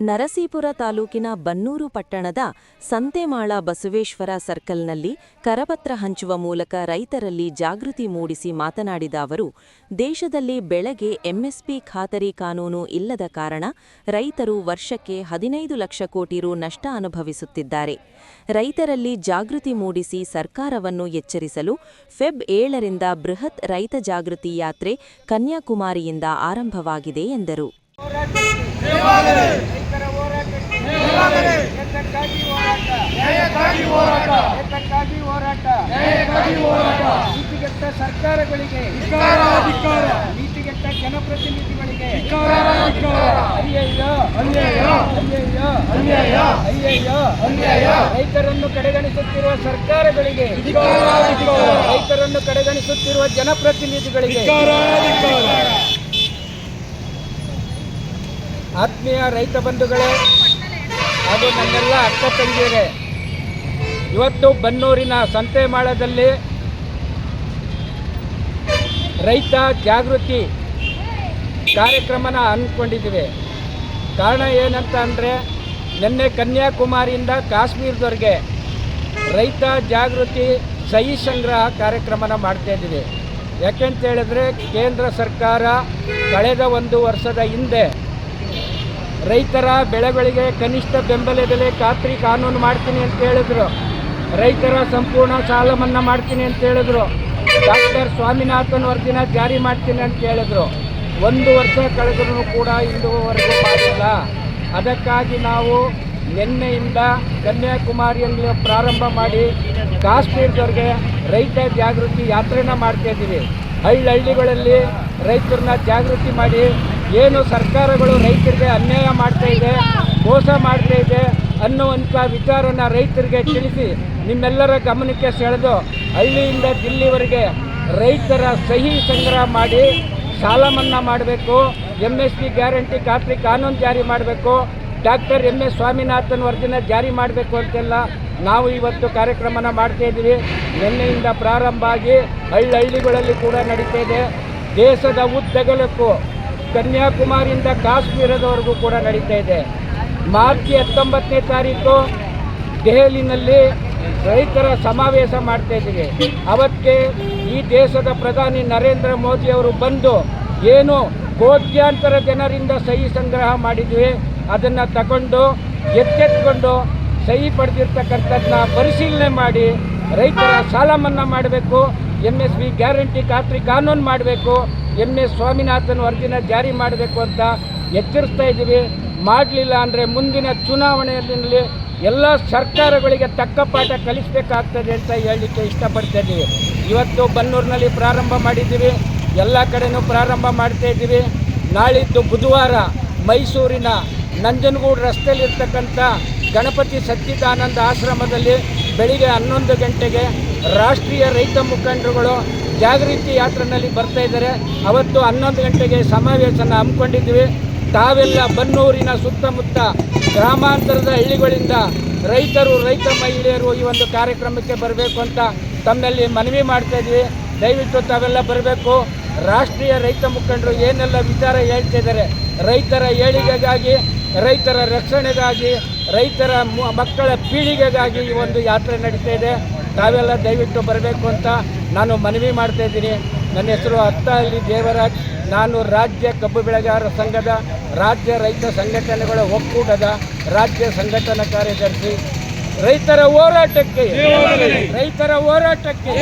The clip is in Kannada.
ನರಸೀಪುರ ತಾಲೂಕಿನ ಬನ್ನೂರು ಪಟ್ಟಣದ ಸಂತೆಮಾಳ ಬಸವೇಶ್ವರ ಸರ್ಕಲ್ನಲ್ಲಿ ಕರಪತ್ರ ಹಂಚುವ ಮೂಲಕ ರೈತರಲ್ಲಿ ಜಾಗೃತಿ ಮೂಡಿಸಿ ಮಾತನಾಡಿದ ಅವರು, ದೇಶದಲ್ಲಿ ಬೆಳೆಗೆ ಎಂಎಸ್ಪಿ ಖಾತರಿ ಕಾನೂನು ಇಲ್ಲದ ಕಾರಣ ರೈತರು ವರ್ಷಕ್ಕೆ ಹದಿನೈದು ಲಕ್ಷ ಕೋಟಿ ರು ನಷ್ಟ ಅನುಭವಿಸುತ್ತಿದ್ದಾರೆ. ರೈತರಲ್ಲಿ ಜಾಗೃತಿ ಮೂಡಿಸಿ ಸರ್ಕಾರವನ್ನು ಎಚ್ಚರಿಸಲು ಫೆಬ್ ಏಳರಿಂದ ಬೃಹತ್ ರೈತ ಜಾಗೃತಿ ಯಾತ್ರೆ ಕನ್ಯಾಕುಮಾರಿಯಿಂದ ಆರಂಭವಾಗಿದೆ ಎಂದರು. ಹೋರಾಟ. ಹೋರಾಟ. ನೀತಿಗೆಟ್ಟ ಸರ್ಕಾರಗಳಿಗೆ. ನೀತಿಗೆಟ್ಟ ಜನಪ್ರತಿನಿಧಿಗಳಿಗೆ. ರೈತರನ್ನು ಕಡೆಗಣಿಸುತ್ತಿರುವ ಸರ್ಕಾರಗಳಿಗೆ. ರೈತರನ್ನು ಕಡೆಗಣಿಸುತ್ತಿರುವ ಜನಪ್ರತಿನಿಧಿಗಳಿಗೆ. ಆತ್ಮೀಯ ರೈತ ಬಂಧುಗಳೇ ಹಾಗೂ ನನ್ನೆಲ್ಲ ಅಕ್ಕ ತಂಗಿಯರೇ. ಇವತ್ತು ಬನ್ನೂರಿನ ಸಂತೆಮಾಳದಲ್ಲಿ ರೈತ ಜಾಗೃತಿ ಕಾರ್ಯಕ್ರಮನ ಅಂದ್ಕೊಂಡಿದ್ದೀವಿ ಕಾರಣ ಏನಂತ ಅಂದರೆ, ನಿನ್ನೆ ಕನ್ಯಾಕುಮಾರಿಯಿಂದ ಕಾಶ್ಮೀರದವ್ರಿಗೆ ರೈತ ಜಾಗೃತಿ ಸಹಿ ಸಂಗ್ರಹ ಕಾರ್ಯಕ್ರಮನ ಮಾಡ್ತಾ ಇದ್ದೀವಿ. ಯಾಕೆಂತ ಹೇಳಿದ್ರೆ, ಕೇಂದ್ರ ಸರ್ಕಾರ ಕಳೆದ ಒಂದು ವರ್ಷದ ಹಿಂದೆ ರೈತರ ಬೆಳೆಗಳಿಗೆ ಕನಿಷ್ಠ ಬೆಂಬಲ ಬೆಲೆ ಖಾತ್ರಿ ಕಾನೂನು ಮಾಡ್ತೀನಿ ಅಂತ ಹೇಳಿದ್ರು. ರೈತರ ಸಂಪೂರ್ಣ ಸಾಲ ಮನ್ನಾ ಮಾಡ್ತೀನಿ ಅಂತ ಹೇಳಿದ್ರು. ಡಾಕ್ಟರ್ ಸ್ವಾಮಿನಾಥನ್ ವರದಿನ ಜಾರಿ ಮಾಡ್ತೀನಿ ಅಂತ ಹೇಳಿದ್ರು. ಒಂದು ವರ್ಷ ಕಳೆದ್ರೂ ಕೂಡ ಇಂದುವರೆಗೂ ಮಾಡಿಲ್ಲ. ಅದಕ್ಕಾಗಿ ನಾವು ನಿನ್ನೆಯಿಂದ ಕನ್ಯಾಕುಮಾರಿಯಲ್ಲಿ ಪ್ರಾರಂಭ ಮಾಡಿ ಕಾಶ್ಮೀರದವ್ರಿಗೆ ರೈತ ಜಾಗೃತಿ ಯಾತ್ರೆನ ಮಾಡ್ತಾ ಇದ್ದೀವಿ. ಹಳ್ಳಿಗಳಲ್ಲಿ ರೈತರನ್ನ ಜಾಗೃತಿ ಮಾಡಿ ಏನು ಸರ್ಕಾರಗಳು ರೈತರಿಗೆ ಅನ್ಯಾಯ ಮಾಡ್ತಾ ಇದೆ, ಮೋಸ ಮಾಡ್ತಾ ಇದೆ ಅನ್ನುವಂಥ ವಿಚಾರನ ರೈತರಿಗೆ ತಿಳಿಸಿ ನಿಮ್ಮೆಲ್ಲರ ಗಮನಕ್ಕೆ ಸೆಳೆದು ಹಳ್ಳಿಯಿಂದ ದಿಲ್ಲಿವರೆಗೆ ರೈತರ ಸಹಿ ಸಂಗ್ರಹ ಮಾಡಿ ಸಾಲ ಮನ್ನಾ ಮಾಡಬೇಕು ಎಂ ಎಸ್ ಪಿ ಗ್ಯಾರಂಟಿ ಖಾತ್ರಿ ಕಾನೂನು ಜಾರಿ ಮಾಡಬೇಕು, ಡಾಕ್ಟರ್ ಎಂ ಎಸ್ ಸ್ವಾಮಿನಾಥನ್ ವರದಿನ ಜಾರಿ ಮಾಡಬೇಕು ಅಂತೆಲ್ಲ ನಾವು ಇವತ್ತು ಕಾರ್ಯಕ್ರಮನ ಮಾಡ್ತಾ ಇದ್ದೀವಿ. ನಿನ್ನೆಯಿಂದ ಪ್ರಾರಂಭ ಆಗಿ ಹಳ್ಳಿಗಳಲ್ಲಿ ಕೂಡ ನಡೀತಾ ಇದೆ. ದೇಶದ ಉದ್ದಗಲಕ್ಕೂ ಕನ್ಯಾಕುಮಾರಿಯಿಂದ ಕಾಶ್ಮೀರದವರೆಗೂ ಕೂಡ ನಡೀತಾ ಇದೆ. ಮಾರ್ಚ್ ಹತ್ತೊಂಬತ್ತನೇ ತಾರೀಕು ದೆಹಲಿನಲ್ಲಿ ರೈತರ ಸಮಾವೇಶ ಮಾಡ್ತಾ ಇದ್ದೀವಿ. ಅವಕ್ಕೆ ಈ ದೇಶದ ಪ್ರಧಾನಿ ನರೇಂದ್ರ ಮೋದಿ ಅವರು ಬಂದು ಏನು ಕೋಟ್ಯಾಂತರ ಜನರಿಂದ ಸಹಿ ಸಂಗ್ರಹ ಮಾಡಿದ್ವಿ, ಅದನ್ನು ತಗೊಂಡು ಎತ್ತೆತ್ಕೊಂಡು ಸಹಿ ಪಡೆದಿರ್ತಕ್ಕಂಥದ್ದನ್ನ ಪರಿಶೀಲನೆ ಮಾಡಿ ರೈತರ ಸಾಲ ಮನ್ನಾ ಮಾಡಬೇಕು ಎಂ ಎಸ್ ಬಿ ಗ್ಯಾರಂಟಿ ಖಾತ್ರಿ ಕಾನೂನು ಮಾಡಬೇಕು ಎಂ ಎಸ್ ಸ್ವಾಮಿನಾಥನ್ ವರದಿನ ಜಾರಿ ಮಾಡಬೇಕು ಅಂತ ಎಚ್ಚರಿಸ್ತಾ ಇದ್ದೀವಿ. ಮಾಡಲಿಲ್ಲ ಅಂದರೆ ಮುಂದಿನ ಚುನಾವಣೆಯಲ್ಲಿ ಎಲ್ಲ ಸರ್ಕಾರಗಳಿಗೆ ತಕ್ಕ ಪಾಠ ಕಲಿಸಬೇಕಾಗ್ತದೆ ಅಂತ ಹೇಳಲಿಕ್ಕೆ ಇಷ್ಟಪಡ್ತಾ ಇದ್ದೀವಿ. ಇವತ್ತು ಬನ್ನೂರಿನಲ್ಲಿ ಪ್ರಾರಂಭ ಮಾಡಿದ್ದೀವಿ. ಎಲ್ಲ ಕಡೆನೂ ಪ್ರಾರಂಭ ಮಾಡ್ತಾ ಇದ್ದೀವಿ. ನಾಳಿದ್ದು ಬುಧವಾರ ಮೈಸೂರಿನ ನಂಜನಗೂಡು ರಸ್ತೆಯಲ್ಲಿರ್ತಕ್ಕಂಥ ಗಣಪತಿ ಸಚ್ಚಿದಾನಂದ ಆಶ್ರಮದಲ್ಲಿ ಬೆಳಿಗ್ಗೆ ಹನ್ನೊಂದು ಗಂಟೆಗೆ ರಾಷ್ಟ್ರೀಯ ರೈತ ಮುಖಂಡರುಗಳು ಜಾಗೃತಿ ಯಾತ್ರೆಯಲ್ಲಿ ಬರ್ತಾ ಇದ್ದಾರೆ. ಅವತ್ತು ಹನ್ನೊಂದು ಗಂಟೆಗೆ ಸಮಾವೇಶನ ಹಮ್ಮಿಕೊಂಡಿದ್ದೀವಿ. ತಾವೆಲ್ಲ ಬನ್ನೂರಿನ ಸುತ್ತಮುತ್ತ ಗ್ರಾಮಾಂತರದ ಹಳ್ಳಿಗಳಿಂದ ರೈತರು, ರೈತ ಮಹಿಳೆಯರು ಈ ಒಂದು ಕಾರ್ಯಕ್ರಮಕ್ಕೆ ಬರಬೇಕು ಅಂತ ತಮ್ಮಲ್ಲಿ ಮನವಿ ಮಾಡ್ತಾ ಇದ್ವಿ ದಯವಿಟ್ಟು ತಾವೆಲ್ಲ ಬರಬೇಕು. ರಾಷ್ಟ್ರೀಯ ರೈತ ಮುಖಂಡರು ಏನೆಲ್ಲ ವಿಚಾರ ಹೇಳ್ತಾ ಇದ್ದಾರೆ, ರೈತರ ಏಳಿಗೆಗಾಗಿ, ರೈತರ ರಕ್ಷಣೆಗಾಗಿ, ರೈತರ ಮಕ್ಕಳ ಪೀಳಿಗೆಗಾಗಿ ಈ ಒಂದು ಯಾತ್ರೆ ನಡೀತಾ ಇದೆ. ತಾವೆಲ್ಲ ದಯವಿಟ್ಟು ಬರಬೇಕು ಅಂತ ನಾನು ಮನವಿ ಮಾಡ್ತಾ ಇದ್ದೀನಿ. ನನ್ನ ಹೆಸರು ಅತ್ತಹಳ್ಳಿ ದೇವರಾಜ್. ನಾನು ರಾಜ್ಯ ಕಬ್ಬು ಬೆಳೆಗಾರರ ಸಂಘದ ರಾಜ್ಯ ರೈತ ಸಂಘಟನೆಗಳ ಒಕ್ಕೂಟದ ರಾಜ್ಯ ಸಂಘಟನಾ ಕಾರ್ಯದರ್ಶಿ. ರೈತರ ಹೋರಾಟಕ್ಕೆ ರೈತರ ಹೋರಾಟಕ್ಕೆ